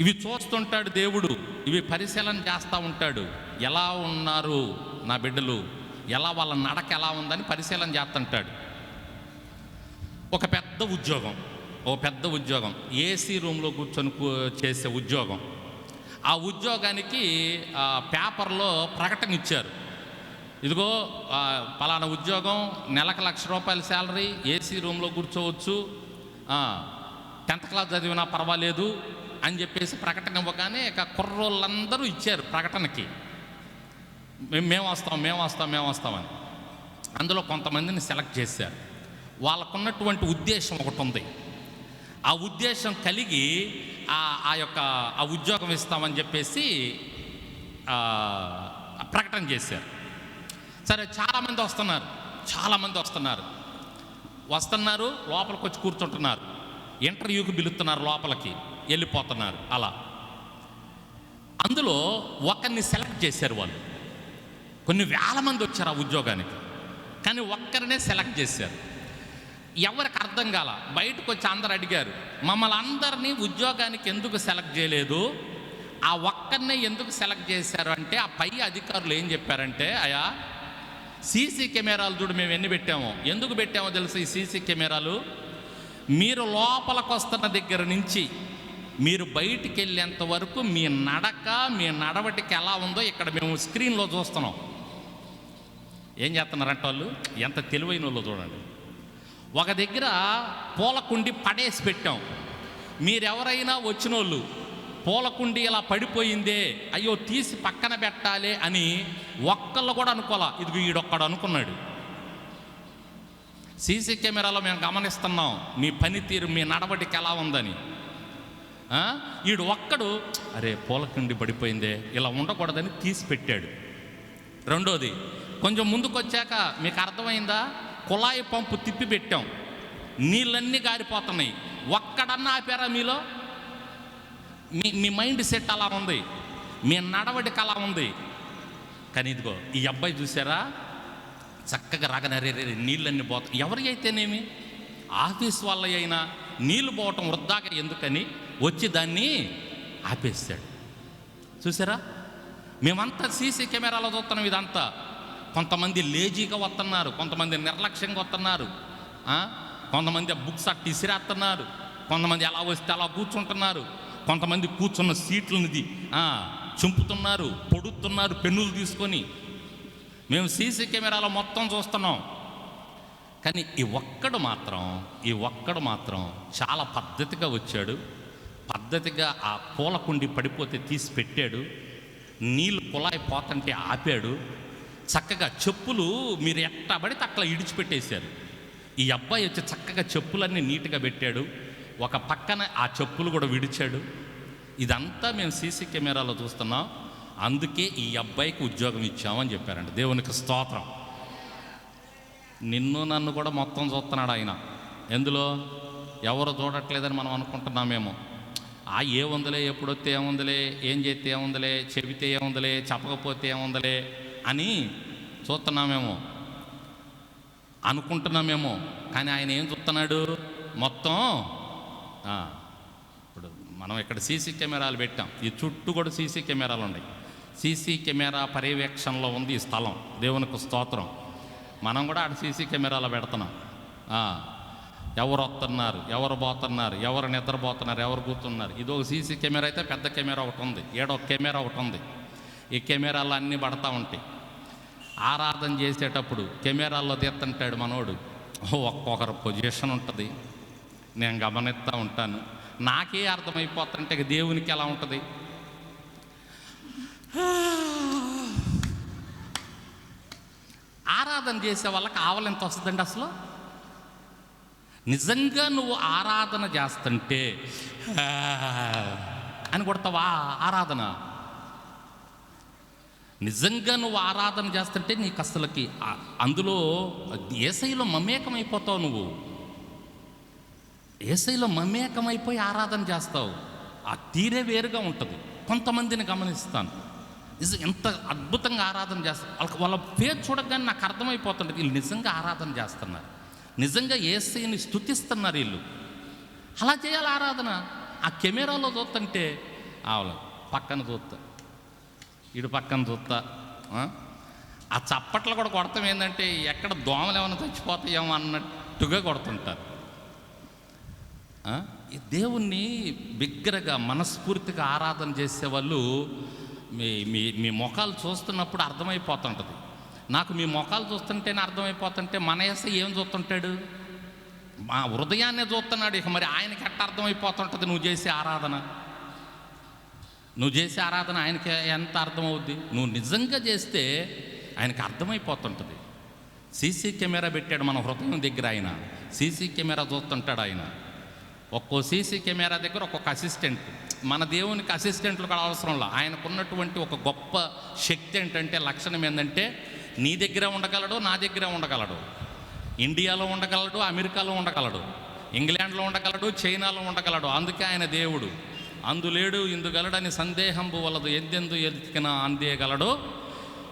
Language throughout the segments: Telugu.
ఇవి చూస్తుంటాడు దేవుడు ఇవి పరిశీలన చేస్తూ ఉంటాడు. ఎలా ఉన్నారు నా బిడ్డలు? ఎలా వాళ్ళ నడక ఎలా ఉందని పరిశీలన చేస్తుంటాడు. ఒక పెద్ద ఉద్యోగం ఓ పెద్ద ఉద్యోగం ఏసీ రూమ్లో కూర్చొని చేసే ఉద్యోగం. ఆ ఉద్యోగానికి పేపర్లో ప్రకటన ఇచ్చారు. ఇదిగో పలానా ఉద్యోగం నెలకు లక్ష రూపాయల శాలరీ ఏసీ రూమ్లో కూర్చోవచ్చు. టెన్త్ క్లాస్ చదివినా పర్వాలేదు. అని చెప్పేసి ప్రకటన ఇవ్వగానే ఇక కుర్రోళ్ళందరూ ఇచ్చారు ప్రకటనకి. మేము మేము వస్తాం మేము వస్తాం మేము వస్తామని అందులో కొంతమందిని సెలెక్ట్ చేశారు. వాళ్ళకున్నటువంటి ఉద్దేశం ఒకటి ఉంది. ఆ ఉద్దేశం కలిగి ఆ యొక్క ఆ ఉద్యోగం ఇస్తామని చెప్పేసి ప్రకటన చేశారు. సరే చాలామంది వస్తున్నారు. చాలామంది వస్తున్నారు. వస్తున్నారు లోపలికి వచ్చి కూర్చుంటున్నారు. ఇంటర్వ్యూకి పిలుస్తున్నారు లోపలికి. వెళ్ళిపోతున్నారు. అలా. అందులో ఒకరిని సెలెక్ట్ చేశారు వాళ్ళు. కొన్ని వేల మంది వచ్చారు ఆ ఉద్యోగానికి. కానీ ఒక్కరినే సెలెక్ట్ చేశారు. ఎవరికి అర్థం కాల? బయటకు వచ్చి అందరు అడిగారు మమ్మల్ని అందరినీ ఉద్యోగానికి ఎందుకు సెలెక్ట్ చేయలేదు? ఆ ఒక్కరినే ఎందుకు సెలెక్ట్ చేశారు? అంటే ఆ పై అధికారులు ఏం చెప్పారంటే అయా సీసీ కెమెరాలు చూడు మేము ఎన్ని పెట్టామో? ఎందుకు పెట్టామో తెలుసు ఈ సీసీ కెమెరాలు? మీరు లోపలికి వస్తున్న దగ్గర నుంచి మీరు బయటికి వెళ్ళేంత వరకు మీ నడక మీ నడవటికి ఎలా ఉందో ఇక్కడ మేము స్క్రీన్లో చూస్తున్నాం. ఏం చేస్తున్నారంట వాళ్ళు? ఎంత తెలివైన వాళ్ళు చూడండి. ఒక దగ్గర పూలకుండి పడేసి పెట్టాం. మీరెవరైనా వచ్చిన వాళ్ళు పూలకుండి ఇలా పడిపోయిందే అయ్యో తీసి పక్కన పెట్టాలి అని ఒక్కళ్ళు కూడా అనుకోలా. ఇది వీడొక్కడు అనుకున్నాడు. సీసీ కెమెరాలో మేము గమనిస్తున్నాం మీ పనితీరు మీ నడవడికి ఎలా ఉందని. వీడు ఈడు ఒక్కడు అరే పూలకిండి పడిపోయిందే ఇలా ఉండకూడదని తీసి పెట్టాడు. రెండోది కొంచెం ముందుకు వచ్చాక మీకు అర్థమైందా? కుళాయి పంపు తిప్పి పెట్టాం. నీళ్ళన్నీ గారిపోతున్నాయి. ఒక్కడన్నా ఆపారా మీలో? మీ మీ మైండ్ సెట్ అలా ఉంది. మీ నడవడిక అలా ఉంది. కానీ ఇదిగో ఈ అబ్బాయి చూసారా? చక్కగా రాగనరే నీళ్ళన్నీ పోతాయి ఎవరి అయితేనేమి? ఆఫీస్ వాళ్ళ అయినా నీళ్ళు పోవటం వృద్ధాగా ఎందుకని? వచ్చి దాన్ని ఆపేస్తాడు. చూసారా? మేమంతా సీసీ కెమెరాలో చూస్తున్నాం ఇదంతా. కొంతమంది లేజీగా వస్తున్నారు కొంతమంది నిర్లక్ష్యంగా వస్తున్నారు కొంతమంది బుక్స్ అట్టి ఇసిరేస్తున్నారు కొంతమంది ఎలా వస్తే అలా కూర్చుంటున్నారు కొంతమంది కూర్చున్న సీట్లనిది చుంపుతున్నారు పొడుతున్నారు పెన్నులు తీసుకొని. మేము సీసీ కెమెరాలో మొత్తం చూస్తున్నాం. కానీ ఈ ఒక్కడు మాత్రం ఈ ఒక్కడు మాత్రం చాలా పద్ధతిగా వచ్చాడు. పద్ధతిగా ఆ పూల కుండి పడిపోతే తీసి పెట్టాడు. నీళ్ళు కుళాయి పోతంటే ఆపాడు. చక్కగా చెప్పులు మీరు ఎట్టబడితే అట్లా ఇడిచిపెట్టేశారు. ఈ అబ్బాయి వచ్చి చక్కగా చెప్పులన్నీ నీట్గా పెట్టాడు. ఒక పక్కన ఆ చెప్పులు కూడా విడిచాడు. ఇదంతా మేము సీసీ కెమెరాలో చూస్తున్నాం. అందుకే ఈ అబ్బాయికి ఉద్యోగం ఇచ్చామని చెప్పారండి దేవునికి స్తోత్రం. నిన్ను నన్ను కూడా మొత్తం చూస్తున్నాడు ఆయన. ఎందులో? ఎవరు చూడట్లేదని మనం అనుకుంటున్నామేమో. ఆ ఏముందిలే ఎప్పుడొస్తే ఏముందిలే ఏం చేస్తే ఏముందిలే చెబితే ఏముందిలే చెప్పకపోతే ఏముందిలే అని చూస్తున్నామేమో అనుకుంటున్నామేమో కానీ ఆయన ఏం చూస్తున్నాడు? మొత్తం ఇప్పుడు మనం ఇక్కడ సీసీ కెమెరాలు పెట్టాం. ఈ చుట్టూ కూడా సీసీ కెమెరాలు ఉన్నాయి. సీసీ కెమెరా పర్యవేక్షణలో ఉంది ఈ స్థలం. దేవునికి స్తోత్రం. మనం కూడా ఆడ సీసీ కెమెరాలో పెడుతున్నాం. ఎవరు వస్తున్నారు ఎవరు పోతున్నారు ఎవరు నిద్రపోతున్నారు ఎవరు కూర్చున్నారు. ఇది ఒక సీసీ కెమెరా అయితే పెద్ద కెమెరా ఒకటి ఉంది. ఏడో కెమెరా ఒకటి ఉంది. ఈ కెమెరాలు అన్నీ పడతా ఉంటాయి. ఆరాధన చేసేటప్పుడు కెమెరాల్లో తీస్తుంటాడు మనోడు. ఒక్కొక్కరు పొజిషన్ ఉంటుంది. నేను గమనిస్తూ ఉంటాను. నాకే అర్థమైపోతుంటే దేవునికి ఎలా ఉంటుంది? ఆరాధన చేసే వాళ్ళకి ఆవలింత వస్తుందండి అసలు? నిజంగా నువ్వు ఆరాధన చేస్తుంటే అని కొడతావా ఆరాధన? నిజంగా నువ్వు ఆరాధన చేస్తుంటే నీకు అసలుకి అందులో ఏసైలో మమేకమైపోతావు నువ్వు. ఏసైలో మమేకమైపోయి ఆరాధన చేస్తావు. ఆ తీరే వేరుగా ఉంటుంది. కొంతమందిని గమనిస్తాను. నిజం ఎంత అద్భుతంగా ఆరాధన చేస్తారు వాళ్ళకి వాళ్ళ పేరు చూడగానే నాకు అర్థమైపోతుంది వీళ్ళు నిజంగా ఆరాధన చేస్తున్నారు. నిజంగా ఏసైని స్థుతిస్తున్నారు వీళ్ళు. అలా చేయాలి ఆరాధన. ఆ కెమెరాలో చూస్తుంటే ఆవులు పక్కన చూస్తా ఇటు పక్కన చూస్తా ఆ? చప్పట్లు కూడా కొడతాం ఏంటంటే ఎక్కడ దోమలు ఏమైనా చచ్చిపోతాయేమో అన్నట్టుగా కొడుతుంటారు. ఈ దేవుణ్ణి బిగ్గరగా మనస్ఫూర్తిగా ఆరాధన చేసేవాళ్ళు మీ మీ మీ ముఖాలు చూస్తున్నప్పుడు అర్థమైపోతుంటుంది. నాకు మీ మొఖాలు చూస్తుంటేనే అర్థమైపోతుంటే మన ఏసై ఏం చూస్తుంటాడు? మా హృదయాన్నే చూస్తున్నాడు. ఇక మరి ఆయనకి ఎట్ట అర్థమైపోతుంటుంది? నువ్వు చేసే ఆరాధన. నువ్వు చేసే ఆరాధన ఆయనకి ఎంత అర్థమవుద్ది? నువ్వు నిజంగా చేస్తే ఆయనకి అర్థమైపోతుంటుంది. సీసీ కెమెరా పెట్టాడు మన హృదయం దగ్గర ఆయన. సీసీ కెమెరా చూస్తుంటాడు ఆయన. ఒక్కో సీసీ కెమెరా దగ్గర ఒక్కొక్క అసిస్టెంట్. మన దేవునికి అసిస్టెంట్లు కూడా అవసరం లేదు ఆయనకున్నటువంటి ఒక గొప్ప శక్తి ఏంటంటే లక్షణం ఏంటంటే నీ దగ్గర ఉండగలడు నా దగ్గర ఉండగలడు. ఇండియాలో ఉండగలడు అమెరికాలో ఉండగలడు. ఇంగ్లాండ్లో ఉండగలడు చైనాలో ఉండగలడు. అందుకే ఆయన దేవుడు. అందులేడు ఇందుగలడని సందేహంబు వలదు. ఎందెందు ఎదికిన అందేయగలడు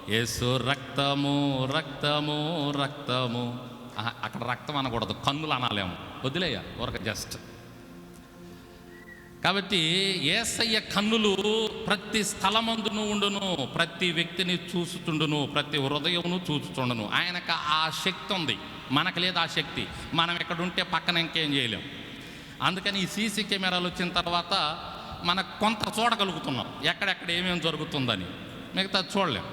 యేసు రక్తము రక్తము రక్తము. అక్కడ రక్తం అనకూడదు. కన్నులు అనాలేము. వదిలేయ ఒక జస్ట్. కాబట్టి ఏసయ్య కన్నులు ప్రతి స్థలమందును ఉండును ప్రతి వ్యక్తిని చూసుతుండును ప్రతి హృదయమును చూచుతుండును ఆయనకు ఆ శక్తి ఉంది. మనకు లేదు ఆ శక్తి. మనం ఎక్కడుంటే ఉంటే పక్కన ఇంకేం చేయలేం. అందుకని ఈ సీసీ కెమెరాలు వచ్చిన తర్వాత మనకు కొంత చూడగలుగుతున్నాం. ఎక్కడెక్కడ ఏమేమి జరుగుతుందని. మిగతా చూడలేం.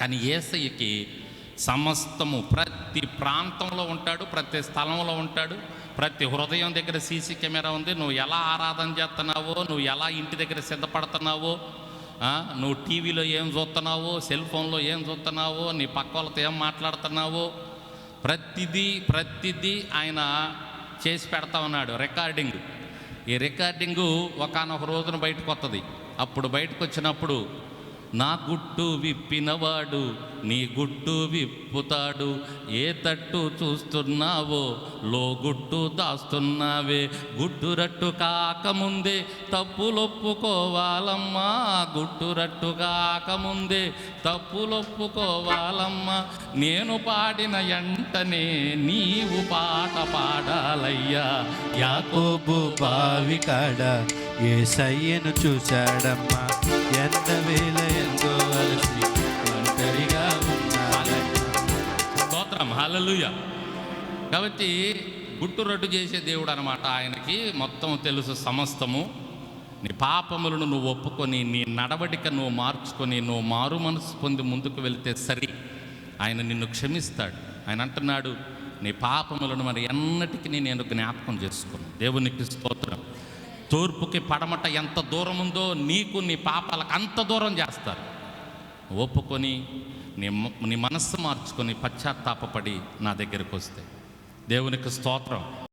కానీ ఏసయ్యకి సమస్తము ప్రతి ప్రాంతంలో ఉంటాడు ప్రతి స్థలంలో ఉంటాడు ప్రతి హృదయం దగ్గర సీసీ కెమెరా ఉంది. నువ్వు ఎలా ఆరాధన చేస్తున్నావో నువ్వు ఎలా ఇంటి దగ్గర సిద్ధపడుతున్నావో నువ్వు టీవీలో ఏం చూస్తున్నావో సెల్ ఫోన్లో ఏం చూస్తున్నావో నీ పక్క వాళ్ళతో ఏం మాట్లాడుతున్నావో ప్రతిదీ ప్రతిదీ ఆయన చేసి పెడతా ఉన్నాడు. రికార్డింగ్. ఈ రికార్డింగు ఒకనొక రోజున బయటకు వస్తుంది అప్పుడు బయటకు వచ్చినప్పుడు నా గుట్టు విప్పినవాడు నీ గుట్టు విప్పుతాడు. ఏ తట్టు చూస్తున్నావో? లో గుట్టు దాస్తున్నావే. గుట్టు రట్టు కాకముందే తప్పులొప్పుకోవాలమ్మా. గుట్టు రట్టు కాకముందే తప్పులొప్పుకోవాలమ్మా. నేను పాడిన ఎంటనే నీవు పాట పాడాలయ్యా. యాకోబు బావి కాడ ఏ సయ్యను చూశాడమ్మా. ఎంత వేల ఎంతో అలసి స్తోత్రం కాబట్టి గుట్టు రట్టు చేసే దేవుడు అనమాట ఆయనకి మొత్తం తెలుసు సమస్తము. నీ పాపములను నువ్వు ఒప్పుకొని నీ నడవడిక నువ్వు మార్చుకొని నువ్వు మారు మనసు పొంది ముందుకు వెళితే సరి. ఆయన నిన్ను క్షమిస్తాడు. ఆయన అంటున్నాడు నీ పాపములను మరి ఎన్నటికీ నేను జ్ఞాపకం చేసుకుని దేవునికి స్తోత్రం. తూర్పుకి పడమట ఎంత దూరం ఉందో నీకు నీ పాపాలకు అంత దూరం చేస్తారు. ఒప్పుకొని నీ నీ మనస్సు మార్చుకొని పశ్చాత్తాపడి నా దగ్గరకు వస్తే. దేవునికి స్తోత్రం.